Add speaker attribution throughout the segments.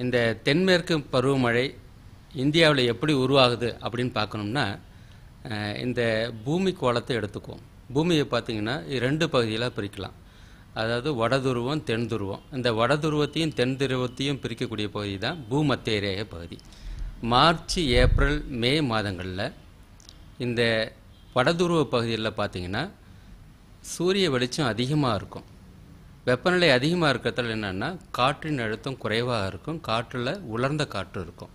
Speaker 1: இந்த தென்மேற்கு பருவமழை இந்தியாவில் எப்படி உருவாகுது அப்படின்னு பார்க்கணும்னா இந்த பூமி கோளத்தை எடுத்துக்குவோம். பூமியை பார்த்திங்கன்னா ரெண்டு பகுதியில் பிரிக்கலாம். அதாவது வடதுருவம் தென் துருவம். இந்த வடதுருவத்தையும் தென் துருவத்தையும் பிரிக்கக்கூடிய பகுதி தான் பூமத்திய ரேகை பகுதி. மார்ச் ஏப்ரல் மே மாதங்களில் இந்த வடதுருவ பகுதியில் பார்த்தீங்கன்னா சூரிய வெளிச்சம் அதிகமாக இருக்கும். வெப்பநிலை அதிகமாக இருக்கிறதால என்னென்னா காற்றின் அழுத்தம் குறைவாக இருக்கும் காற்றில் உலர்ந்த காற்று இருக்கும்.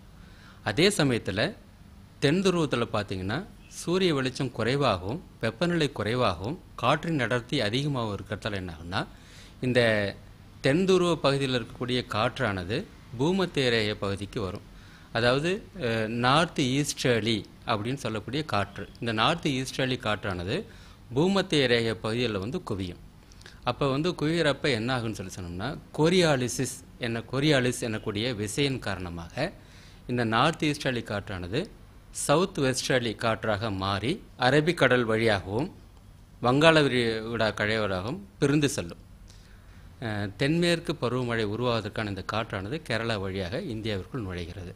Speaker 1: அதே சமயத்தில் தென் துருவத்தில் பார்த்தீங்கன்னா சூரிய வெளிச்சம் குறைவாகவும் வெப்பநிலை குறைவாகவும் காற்றின் அடர்த்தி அதிகமாகவும் இருக்கிறதால என்னாகுன்னா இந்த தென் துருவ பகுதியில் இருக்கக்கூடிய காற்றானது பூமத்திய ரேகை பகுதிக்கு வரும். அதாவது நார்த் ஈஸ்டர்லி அப்படின்னு சொல்லக்கூடிய காற்று. இந்த நார்த் ஈஸ்டர்லி காற்றானது பூமத்திய ரேகை பகுதியில் வந்து குவியும். அப்போ வந்து குவிகிறப்ப என்ன ஆகும்னு சொல்லி சொன்னோம்னா கொரியாலிசிஸ் என்ன கொரியாலிஸ் எனக்கூடிய விசையின் காரணமாக இந்த நார்த் ஈஸ்டர்லி காற்றானது சவுத் வெஸ்டர்லி காற்றாக மாறி அரபிக்கடல் வழியாகவும் வங்காள விடா கழைவராகவும் பிரிந்து செல்லும். தென்மேற்கு பருவமழை உருவாவதற்கான இந்த காற்றானது கேரளா வழியாக இந்தியாவிற்குள் நுழைகிறது.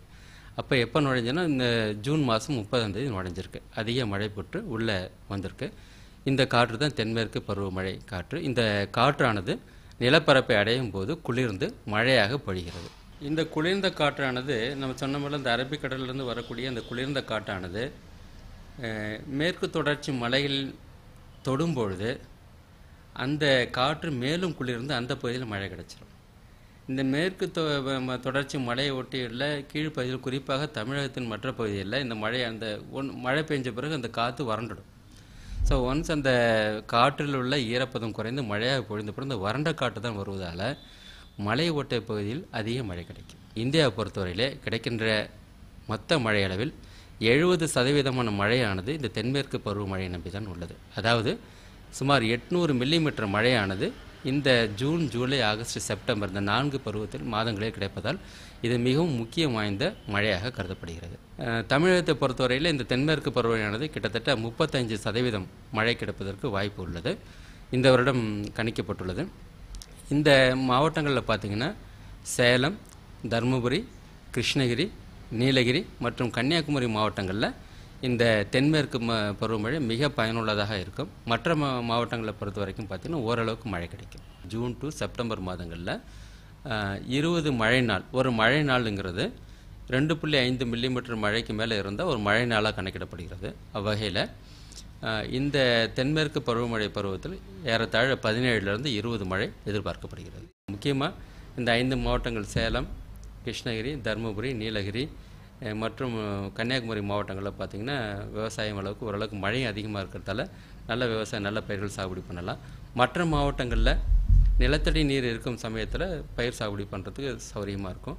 Speaker 1: அப்போ எப்போ நுழைஞ்சுன்னா இந்த ஜூன் மாதம் முப்பதாம் தேதி நுழைஞ்சிருக்கு. அதிக மழை பெற்று உள்ளே வந்திருக்கு. இந்த காற்று தான் தென்மேற்கு பருவமழை காற்று. இந்த காற்றானது நிலப்பரப்பை அடையும் போது குளிர்ந்து மழையாக பொழிகிறது. இந்த குளிர்ந்த காற்றானது நம்ம சொன்ன மாதிரி இந்த அரபிக்கடலிருந்து வரக்கூடிய அந்த குளிர்ந்த காற்றானது மேற்கு தொடர்ச்சி மலையில் தொடும்பொழுது அந்த காற்று மேலும் குளிர்ந்து அந்த பகுதியில் மழை கிடச்சிடும் இந்த மேற்கு தொ ம- தொடர்ச்சி மலையை ஒட்டியுள்ள கீழ்ப்பகுதியில் குறிப்பாக தமிழகத்தின் மற்ற பகுதிகளில் இந்த மழை அந்த ஒன் மழை பெஞ்ச பிறகு அந்த காற்று வறண்டுடும். ஸோ ஒன்ஸ் அந்த காற்றில் உள்ள ஈரப்பதம் குறைந்து மழையாக பொழிந்த பிறகு இந்த வறண்ட காற்று தான் வருவதால் மலை ஓட்டை பகுதியில் அதிக மழை கிடைக்கும். இந்தியாவை பொறுத்தவரையிலே கிடைக்கின்ற மொத்த மழை அளவில் எழுபது சதவீதமான மழையானது இந்த தென்மேற்கு பருவமழையை நம்பி தான் உள்ளது. அதாவது சுமார் எட்நூறு மில்லிமீட்டர் மழையானது இந்த ஜூன் ஜூலை ஆகஸ்ட் செப்டம்பர் இந்த நான்கு பருவத்தில் மாதங்களே கிடைப்பதால் இது மிகவும் முக்கியம் வாய்ந்த மழையாக கருதப்படுகிறது. தமிழகத்தை பொறுத்தவரையில் இந்த தென்மேற்கு பருவமழையானது கிட்டத்தட்ட முப்பத்தஞ்சு சதவீதம் மழை கிடைப்பதற்கு வாய்ப்பு உள்ளது. இந்த வருடம் கணிக்கப்பட்டுள்ளது. இந்த மாவட்டங்களில் பார்த்தீங்கன்னா சேலம் தருமபுரி கிருஷ்ணகிரி நீலகிரி மற்றும் கன்னியாகுமரி மாவட்டங்களில் இந்த தென்மேற்கு ம பருவமழை மிக பயனுள்ளதாக இருக்கும். மற்ற மா மாவட்டங்களை பொறுத்த வரைக்கும் பார்த்தீங்கன்னா ஓரளவுக்கு மழை கிடைக்கும். ஜூன் டு செப்டம்பர் மாதங்களில் இருபது மழை நாள். ஒரு மழை நாளுங்கிறது ரெண்டு புள்ளி ஐந்து மில்லிமீட்டர் மழைக்கு மேலே இருந்தால் ஒரு மழை நாளாக கணக்கிடப்படுகிறது. அவ்வகையில் இந்த தென்மேற்கு பருவமழை பருவத்தில் ஏறத்தாழ பதினேழுலேருந்து இருபது மழை எதிர்பார்க்கப்படுகிறது. முக்கியமாக இந்த ஐந்து மாவட்டங்கள் சேலம் கிருஷ்ணகிரி தருமபுரி நீலகிரி மற்றும் கன்னியாகுமரி மாவட்டங்களில் பார்த்திங்கன்னா விவசாயம் அளவுக்கு ஓரளவுக்கு மழையும் அதிகமாக இருக்கிறதால நல்ல விவசாயம் நல்ல பயிர்கள் சாகுபடி பண்ணலாம். மற்ற மாவட்டங்களில் நிலத்தடி நீர் இருக்கும் சமயத்தில் பயிர் சாகுபடி பண்ணுறதுக்கு சௌகரியமாக இருக்கும்.